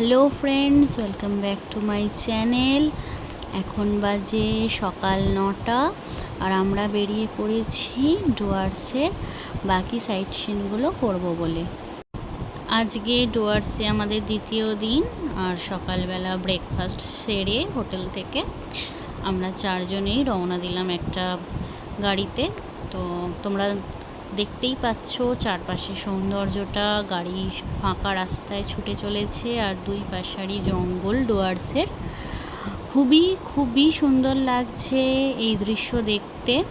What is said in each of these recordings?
Hello friends, welcome back to my channel. এখন বাজে সকাল নটা আর আমরা বেরিয়ে পড়েছি ডুয়ার্সের বাকি সাইট সিনগুলো করব বলে। আজকে ডুয়ার্সে আমাদের দ্বিতীয় দিন আর সকালবেলা ব্রেকফাস্ট সেরে হোটেল থেকে আমরা চারজনেই রওনা দিলাম একটা গাড়িতে। তো তোমরা দেখতেই পাচ্ছ চারপাশে সৌন্দর্যটা। গাড়ি ফাঁকা রাস্তায় ছুটে চলেছে আর দুই পাশারই জঙ্গল ডুয়ার্সের। খুবই খুবই সুন্দর লাগছে এই দৃশ্য দেখতে।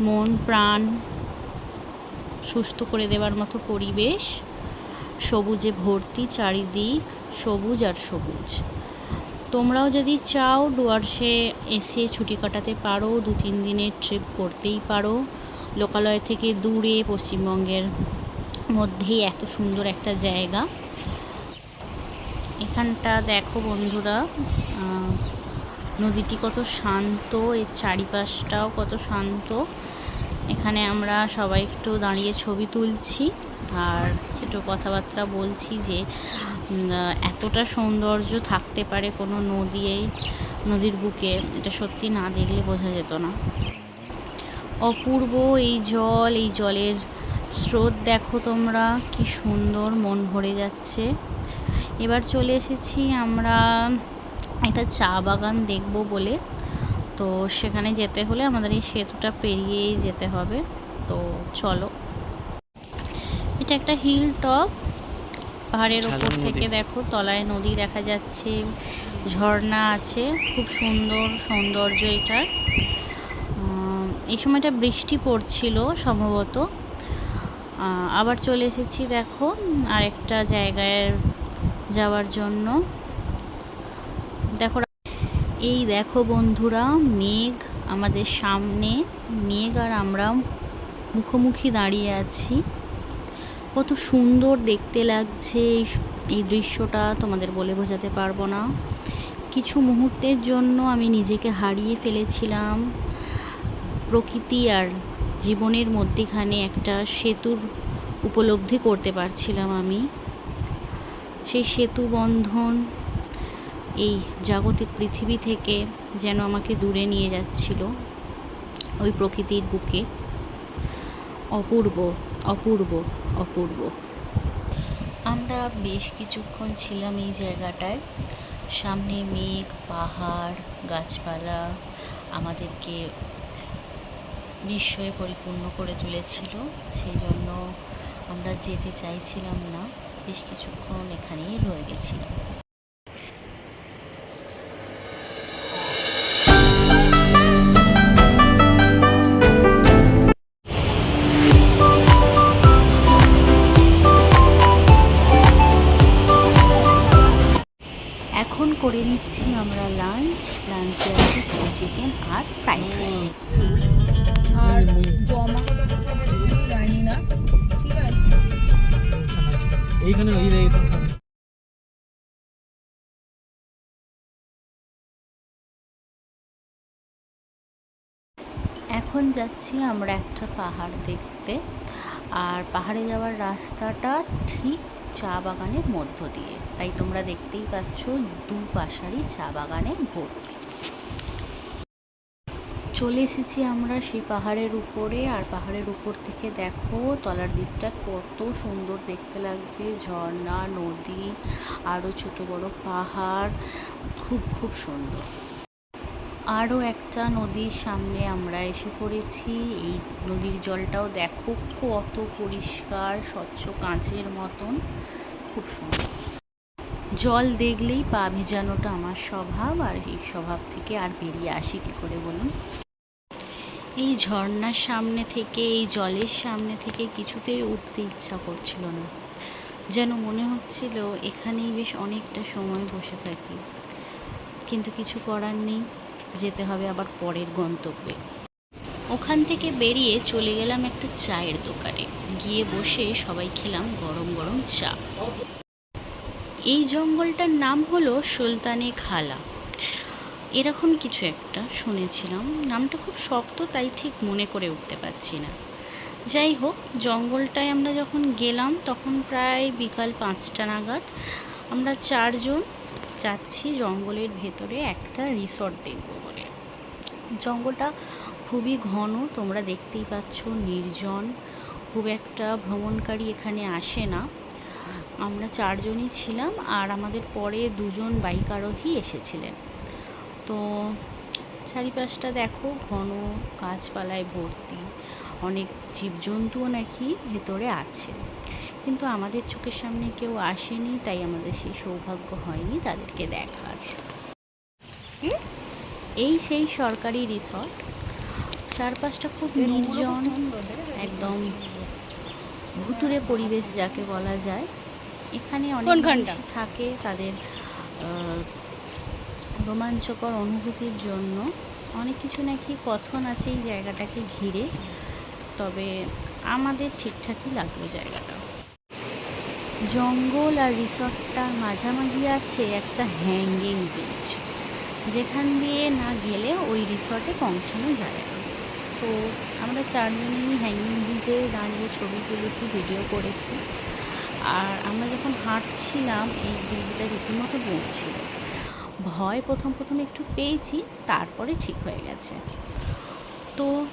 মন, প্রাণ সুস্থ করে দেওয়ার মতো পরিবেশ। সবুজে ভর্তি চারিদিক, সবুজ আর সবুজ। তোমরাও যদি চাও ডুয়ার্সে এসে ছুটি কাটাতে পারো দু তিন দিনের ট্রিপ করতেই পারো। লোকালয় থেকে দূরে পশ্চিমবঙ্গের মধ্যেই এত সুন্দর একটা জায়গা। এখানটা দেখো বন্ধুরা নদীটি কত শান্ত, এর চারিপাশটাও কত শান্ত। এখানে আমরা সবাই একটু দাঁড়িয়ে ছবি তুলছি আর একটু কথাবার্তা বলছি যে এতটা সৌন্দর্য থাকতে পারে কোনো নদী নদীর বুকে, এটা সত্যি না দেখলে বোঝা যেত না। অপূর্ব এই জল এই জলের স্রোত দেখো তোমরা কি সুন্দর মন ভরে যাচ্ছে। এবার চলে এসেছি আমরা একটা চা বাগান দেখব বলে। তো সেখানে যেতে হলে আমাদের এই সেতুটা পেরিয়েই যেতে হবে। তো চলো। এটা একটা হিল টপ পাহাড়ের ওপর থেকে দেখো তলায় নদী দেখা যাচ্ছে ঝর্ণা আছে। খুব সুন্দর সৌন্দর্য এটার। এই সময়টা বৃষ্টি পড়ছিল সম্ভবত। আবার চলে এসেছি দেখো, আরেকটা জায়গায় যাওয়ার জন্য। দেখো, এই দেখো বন্ধুরা, মেঘ আমাদের সামনে, মেঘ আর আমরা মুখোমুখি দাঁড়িয়ে আছি। কত সুন্দর দেখতে লাগছে এই দৃশ্যটা, তোমাদের বলে বোঝাতে পারব না। কিছু মুহূর্তের জন্য আমি নিজেকে হারিয়ে ফেলেছিলাম। প্রকৃতি আর জীবনের মধ্যেখানে একটা সেতুর উপলব্ধি করতে পারছিলাম আমি। সেই সেতু বন্ধন, এই জাগতিক পৃথিবী থেকে যেন আমাকে দূরে নিয়ে যাচ্ছিল ওই প্রকৃতির বুকে। অপূর্ব অপূর্ব অপূর্ব। আমরা বেশ কিছুক্ষণ ছিলাম এই জায়গাটায়। সামনে মেঘ, পাহাড়, গাছপালা, আমাদেরকে বিস্ময়ে পরিপূর্ণ করে তুলেছিল সেই জন্য আমরা যেতে চাইছিলাম না। বেশ কিছুক্ষণ এখানেই রয়ে গেছিলাম। করে নিচ্ছি আমরা লাঞ্চ লাঞ্চে আছে চিলি চিকেন আর ফ্রাইড রাইস এইখানে ওই জায়গাতে এখন যাচ্ছি আমরা একটা পাহাড় দেখতে। আর পাহাড়ে যাওয়ার রাস্তাটা ঠিক চা বাগানের মধ্য দিয়ে। তাই তোমরা দেখতেই পাচ্ছ দু পাশারই চা বাগানে ভর্তি। চলে এসেছি আমরা সেই পাহাড়ের উপরে। আর পাহাড়ের উপর থেকে দেখো তলার দিকটা কত সুন্দর দেখতে লাগছে। ঝর্ণা, নদী আরও ছোট বড় পাহাড়। খুব খুব সুন্দর। আরও একটা নদীর সামনে আমরা এসে পড়েছি। এই নদীর জলটাও দেখো কত পরিষ্কার, স্বচ্ছ কাঁচের মতন। খুব সুন্দর। জল দেখলেই পা ভেজানোটা আমার স্বভাব। আর এই স্বভাব থেকে আর বেরিয়ে আসি কী করে বলুন? এই ঝর্ণার সামনে থেকে, এই জলের সামনে থেকে কিছুতেই উঠতে ইচ্ছা করছিল না। যেন মনে হচ্ছিল এখানেই বেশ অনেকটা সময় বসে থাকি। কিন্তু কিছু করার নেই, যেতে হবে আবার পরের গন্তব্যে। ওখান থেকে বেরিয়ে চলে গেলাম একটা চায়ের দোকানে। গিয়ে বসে সবাই খেলাম গরম গরম চা। এই জঙ্গলটার নাম হলো সুলতানে খালা। এরকম কিছু একটা শুনেছিলাম। নামটা খুব শক্ত, তাই ঠিক মনে করে উঠতে পারছি না। যাই হোক, জঙ্গলটায় আমরা যখন গেলাম, তখন প্রায় বিকাল পাঁচটা নাগাদ আমরা চারজন যাচ্ছি জঙ্গলের ভেতরে একটা রিসর্ট দেখব বলে। জঙ্গলটা খুবই ঘন, তোমরা দেখতেই পাচ্ছ নির্জন। খুব একটা ভ্রমণকারী এখানে আসে না। আমরা চারজনই ছিলাম আর আমাদের পরে দুজন বাইক আরোহী এসেছিলেন। তো চারিপাশটা দেখো ঘন গাছপালায় ভর্তি। অনেক জীবজন্তুও নাকি ভেতরে আছে। কিন্তু আমাদের চোখের সামনে কেউ আসেনি তাই আমাদের সেই সৌভাগ্য হয়নি তাদেরকে দেখার। এই সেই সরকারি রিসর্ট। চারপাশটা খুব নির্জন একদম ভুতুরে পরিবেশ যাকে বলা যায়। এখানে অনেক? থাকে তাদের রোমাঞ্চকর অনুভূতির জন্য অনেক কিছু নাকি কথন আছে এই জায়গাটাকে ঘিরে, তবে আমাদের ঠিকঠাকই লাগল জায়গাটা। জঙ্গল আর রিসর্টটার মাঝামাঝি আছে একটা হ্যাঙ্গিং ব্রিজ যেখান দিয়ে না গেলে ওই রিসর্টে পৌঁছানো যায় না। তো আমরা চারজনেই হ্যাঙ্গিং ব্রিজে দাঁড়িয়ে ছবি তুলেছি ভিডিও করেছি। আর আমরা যখন হাঁটছিলাম, এই ব্রিজটা রীতিমতো পড়ছিল ভয় প্রথম প্রথম একটু পেয়েছি, তারপরে ঠিক হয়ে গেছে। তো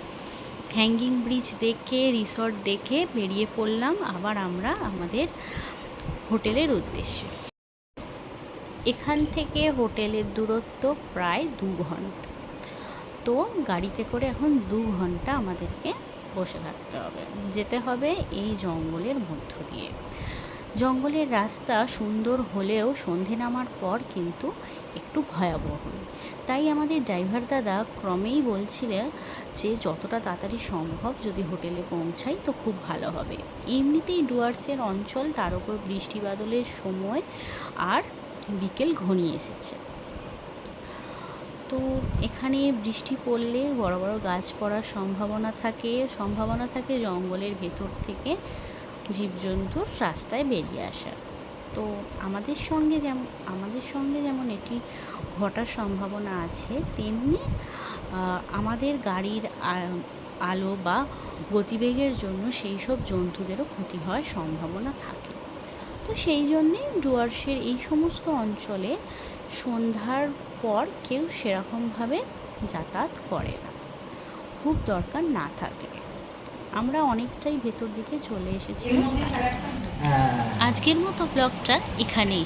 হ্যাঙ্গিং ব্রিজ দেখে রিসর্ট দেখে বেরিয়ে পড়লাম আবার আমরা আমাদের হোটেলের উদ্দেশ্যে। এখান থেকে হোটেলের দূরত্ব প্রায় দু ঘণ্টা। তো গাড়িতে করে এখন দু ঘণ্টা আমাদেরকে বসে থাকতে হবে। যেতে হবে এই জঙ্গলের মধ্য দিয়ে। জঙ্গলের রাস্তা সুন্দর হলেও সন্ধে নামার পর কিন্তু একটু ভয়াবহ তাই আমাদের ড্রাইভার দাদা ক্রমেই বলছিলেন যে, যতটা তাড়াতাড়ি সম্ভব যদি হোটেলে পৌঁছাই তো খুব ভালো হবে। এমনিতেই ডুয়ার্সের অঞ্চল তার উপর বৃষ্টি বাদলের সময় আর বিকেল ঘনিয়ে এসেছে। তো এখানে বৃষ্টি পড়লে বড় বড় গাছ পড়ার সম্ভাবনা থাকে। সম্ভাবনা থাকে জঙ্গলের ভেতর থেকে জীবজন্তুর রাস্তায় বেরিয়ে আসার তো আমাদের সঙ্গে যেমন, আমাদের সঙ্গে যেমন এটি ঘটার সম্ভাবনা আছে, তেমনি আমাদের গাড়ির আলো বা গতিবেগের জন্য সেই সব জন্তুদেরও ক্ষতি হওয়ার সম্ভাবনা থাকে। তো সেই জন্যে ডুয়ার্সের এই সমস্ত অঞ্চলে সন্ধ্যার পর কেউ সেরকমভাবে যাতায়াত করে না। খুব দরকার না থাকলে। আমরা অনেকটাই ভেতর দিকে চলে এসেছি। আজকের মতো ব্লগটা এখানেই